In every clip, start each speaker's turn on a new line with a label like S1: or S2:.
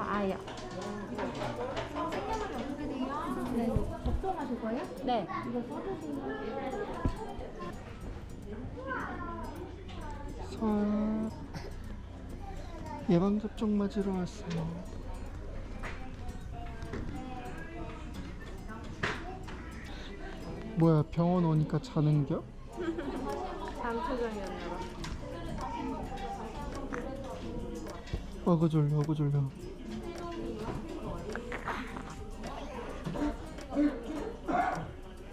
S1: 김서아요. 김서아요.
S2: 네, 접종하실 거예요?
S1: 네.
S2: 이거 써주세요.
S3: 서 예방접종 맞으러 왔어요. 뭐야 병원 오니까 자는겨?
S1: 잠표정이었나 봐.
S3: 어그 졸려 어그 졸려.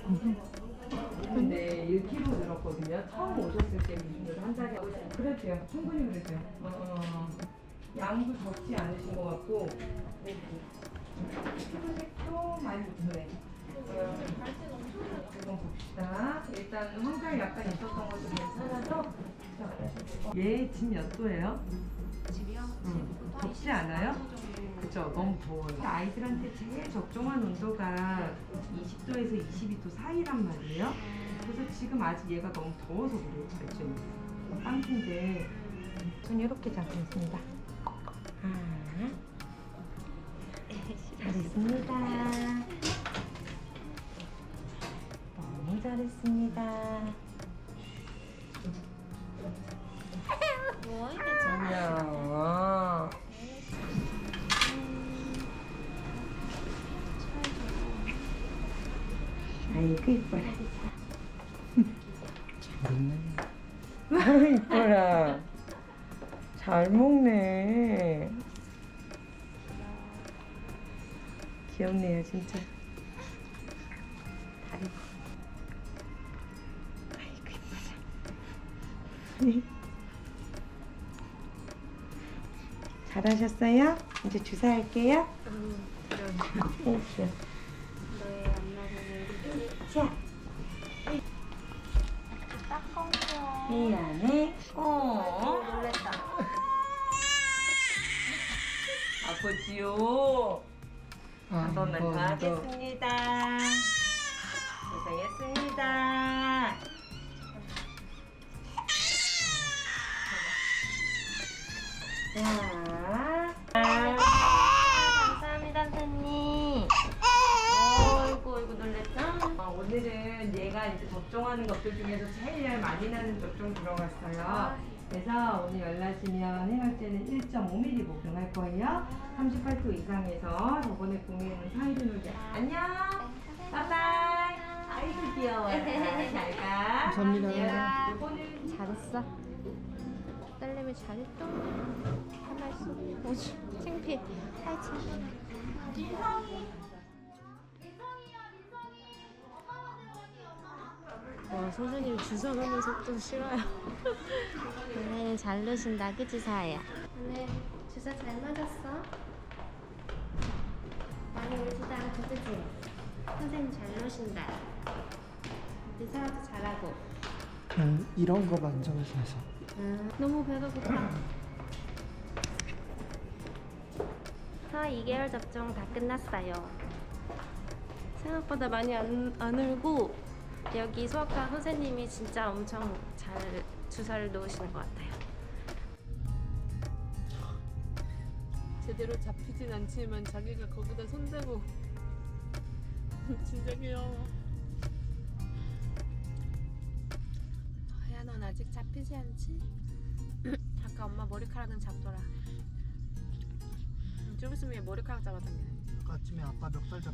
S4: 근데 1kg 늘었거든요. 처음 오셨을 때 기준으로 한 달에 그랬대요. 충분히 그랬대요. 어, 어. 양도 적지 않으신 것 같고 피부색도 많이 좋네. 한번 봅시다. 일단 환각 약간 있었던 것도 괜찮아서 자, 얘 지금 몇 도예요?
S1: 집이요?
S4: 응. 덥지 않아요? 그죠? 너무 더워요. 아이들한테 제일 적정한 온도가 20도에서 22도 사이란 말이에요. 그래서 지금 아직 얘가 너무 더워서 그래요. 발전이. 빵인데 전 이렇게 잡겠습니다. 아, 잘했습니다. 너무 잘했습니다.
S1: 뭐 이게
S4: 안녕. 이뻐라. 아이고 이뻐라. 잘 먹네. 귀엽네요 진짜. 다리. 아이고 이뻐라. 잘하셨어요? 이제 주사할게요. 오, 귀여워. 자,
S1: 딱컴이요.
S4: 미안해. 어.
S1: 놀랬다.
S4: 아버지요.
S3: 더번 더.
S4: 하겠습니다. 들어갔어요. 그래서 오늘 열나시면 해열제는 1.5ml 복용할 거예요. 38도 이상에서 저번에 구매한 사이드놀제 안녕. 바이바이. 아이고 귀여워. 잘 가.
S3: 감사합니다.
S4: 요거는
S1: 잘했어. 딸내미 잘했어. 하나 있어. 오지. 창피해. 아이, 창피해. 와, 선생님 주사 넣는 속도 싫어요. 오늘 잘 넣으신다, 그치, 사야? 오늘 주사 잘 맞았어? 많이 울지도 않고, 그치? 선생님 잘 넣으신다. 의사도 잘하고.
S3: 음, 이런 거 만져서 해서.
S1: 음, 너무 배가 고파. 사 2개월 접종 다 끝났어요. 생각보다 많이 안, 안 울고 여기 수학과 선생님이 진짜 엄청 잘 주사를 놓으시는 것 같아요.
S5: 제대로 잡히진 않지만 자기가 거기다 손대고 진짜 귀여워 야 넌 아직 잡히지 않지? 아까 엄마 머리카락은 잡더라 음, 좀 있으면 얘 머리카락 잡아당겨
S3: 아침에 아빠 멱살 잡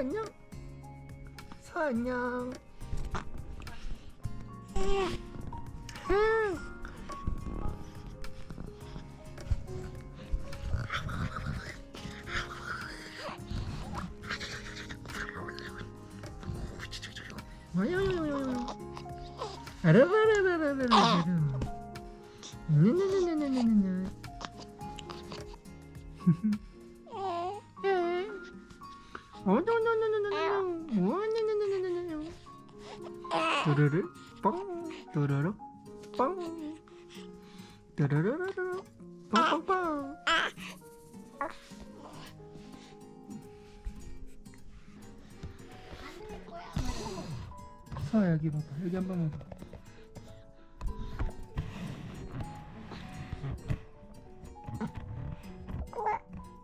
S3: 안녕. 서 안녕. 아라라라라라라라. 네네 네네네네네. 어노노노노노노. 또르르 뻥. 또르르 뻥. 또르르르르 뻥뻥뻥. 서 여기 봐봐. 여기 한번 봐봐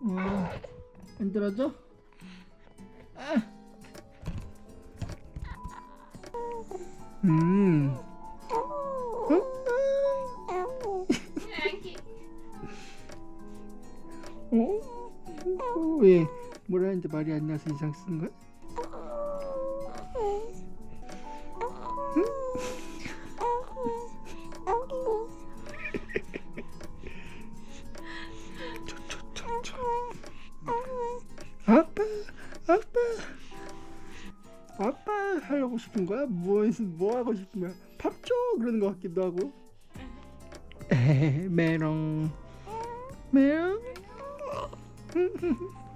S3: 와 힘들어져? 음. 어? 왜? 뭐라 했는데 말이 안 나서 이상 쓴 거야? 아빠, 아빠, 아빠 하려고 싶은 거야? 뭐, 뭐 하고 싶은 거야? 밥 줘! 그러는 것 같기도 하고. 에헤, 메롱, 메롱.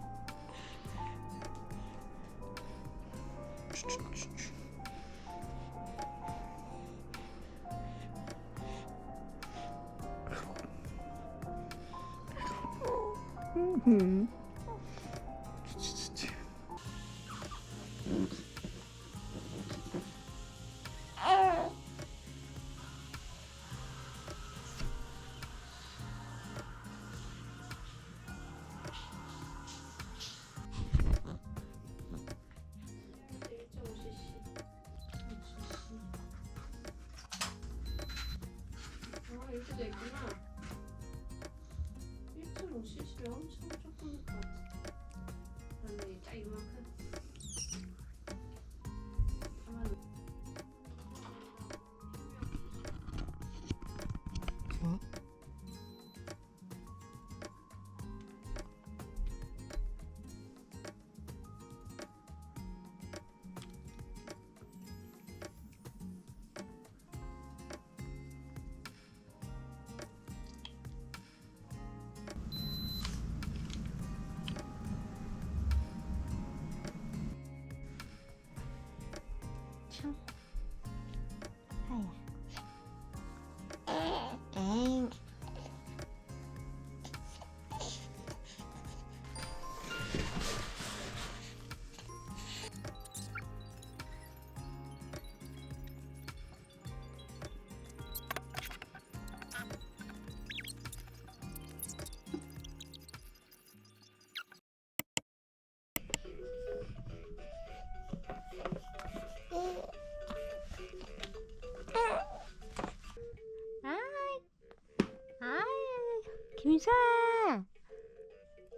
S1: 김사,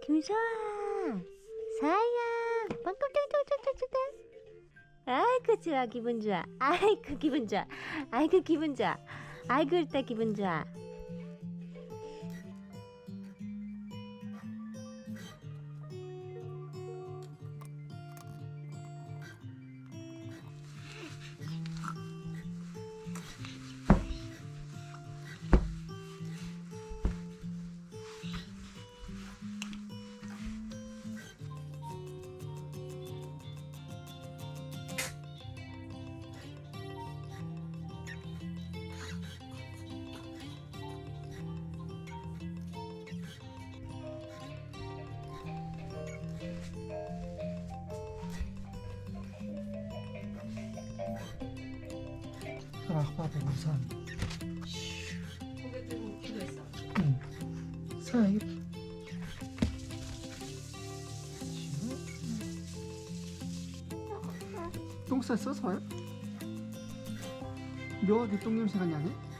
S1: 김사. 사야! 빵깜짝짝짝짝짝 아이고 좋아. 기분 좋아. 아이고 기분 좋아. 아이고 기분 좋아. 아이고 일단 기분 좋아
S3: 아빠도 우산.
S4: 고개 들고 기도 했어.
S3: 응. 사이. 똥 쌌어, 서야? 묘하게 똥 냄새가 나네.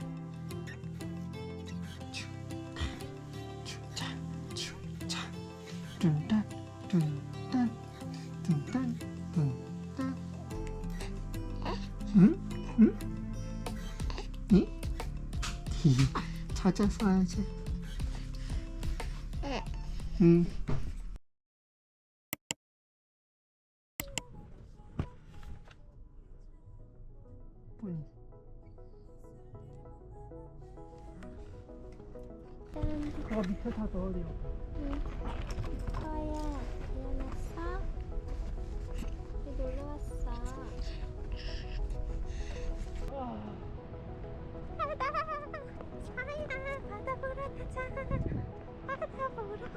S3: 찾아서 와야지. 응. 뿐이. 그거 밑에 다 넣으려.
S1: 서 보러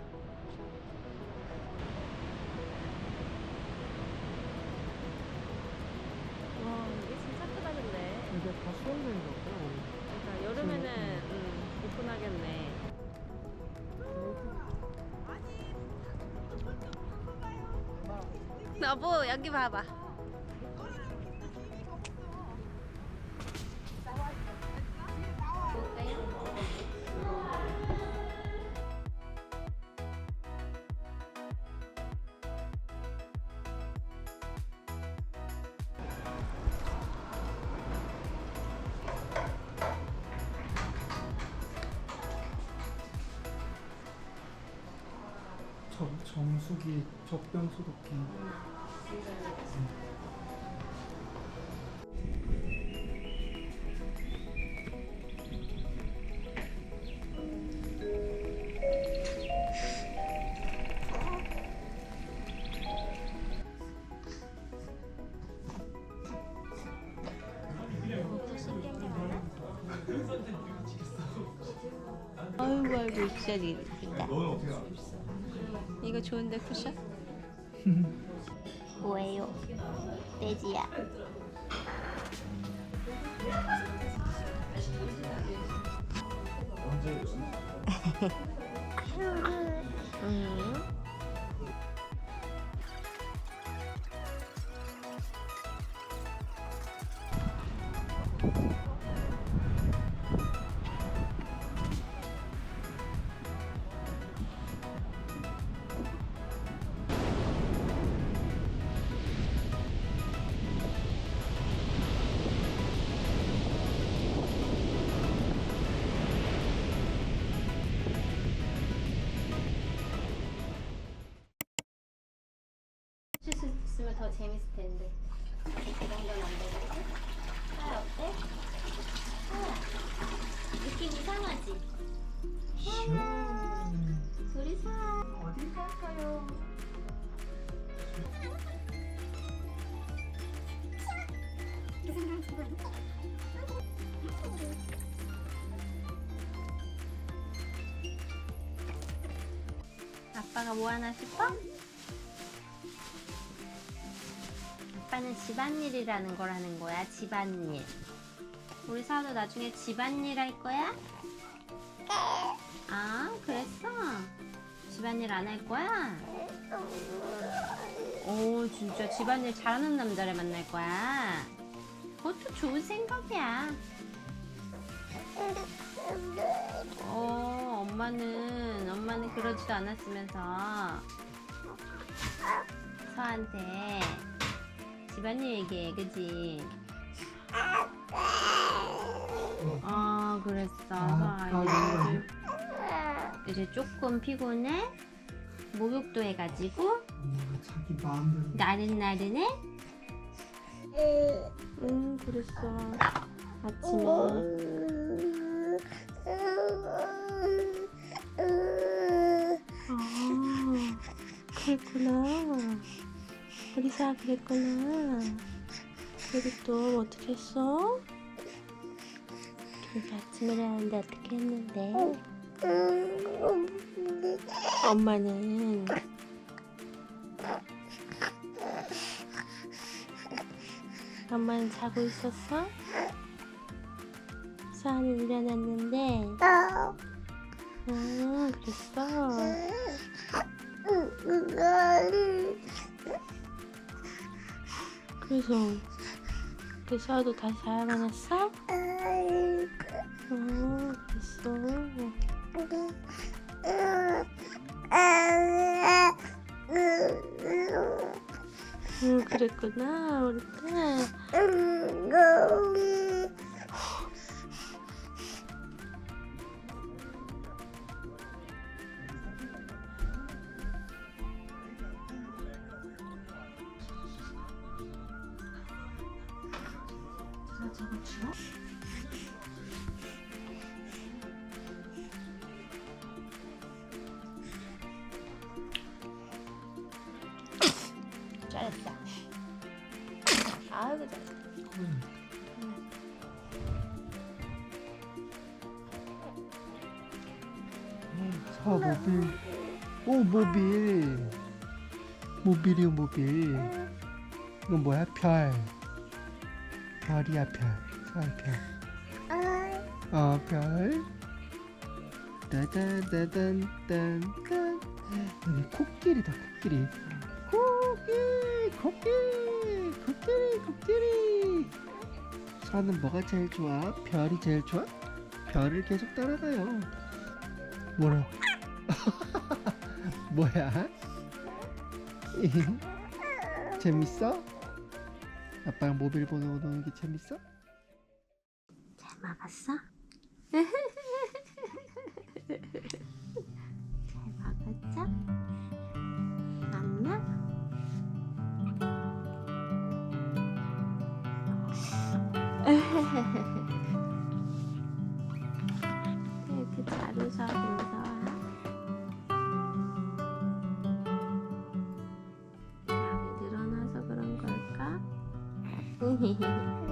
S1: 와 이게 진짜 크다 근데
S3: 이게 다 수영장인 거 같아.
S1: 그러니까 여름에는 음, 오픈하겠네 여보 여기 봐봐
S3: 정, 정수기 젖병 소독기.
S1: 아이고 아이고 진짜 이쁘다 이거 좋은데 쿠션? 뭐예요? 돼지야 음. 더 재밌을 텐데 그 정도는 안 되고 아 어때? 아 느낌 이상하지? 우리 사
S3: 어디 갈까요?
S1: 아빠가 뭐 하나 싶어? 아빠는 집안일이라는 걸 하는 거야 집안일 우리 사도 나중에 집안일 할 거야? 아 그랬어? 집안일 안 할 거야? 오 진짜 집안일 잘하는 남자를 만날 거야 그것도 좋은 생각이야 어 엄마는 엄마는 그러지도 않았으면서 서한테 집안일 얘기해, 그지? 어, 그랬어.
S3: 아,
S1: 아, 이제, 이제 조금 피곤해? 목욕도 해가지고
S3: 엄마가 자기 마음대로
S1: 나른나른해? 응, 그랬어. 아침에. 아, 그랬구나. 어디서 그랬구나. 그리고 또 어떻게 했어? 그렇게 아침에 일어났는데 어떻게 했는데? 엄마는 엄마는 자고 있었어? 수아는 일어났는데 아 그랬어? 그래서 그 수아도 다시 자야만했어? 아 그랬어 응 그랬구나 우리 잘했어 아이고 잘했어
S3: 사 모빌 오 모빌 모빌이요 모빌 이건 뭐야 별 별이야 별별별 어, 별. 따단 따단딴딴. 여기 코끼리다, 코끼리. 코끼리, 코끼리, 코끼리. 사는 뭐가 제일 좋아? 별이 제일 좋아? 별을 계속 따라가요. 뭐라? 뭐야? 재밌어? 아빠랑 모빌 보는 거 노는 게 재밌어?
S1: 잘 먹었어? 웃어 김서아 약이 늘어나서 그런 걸까?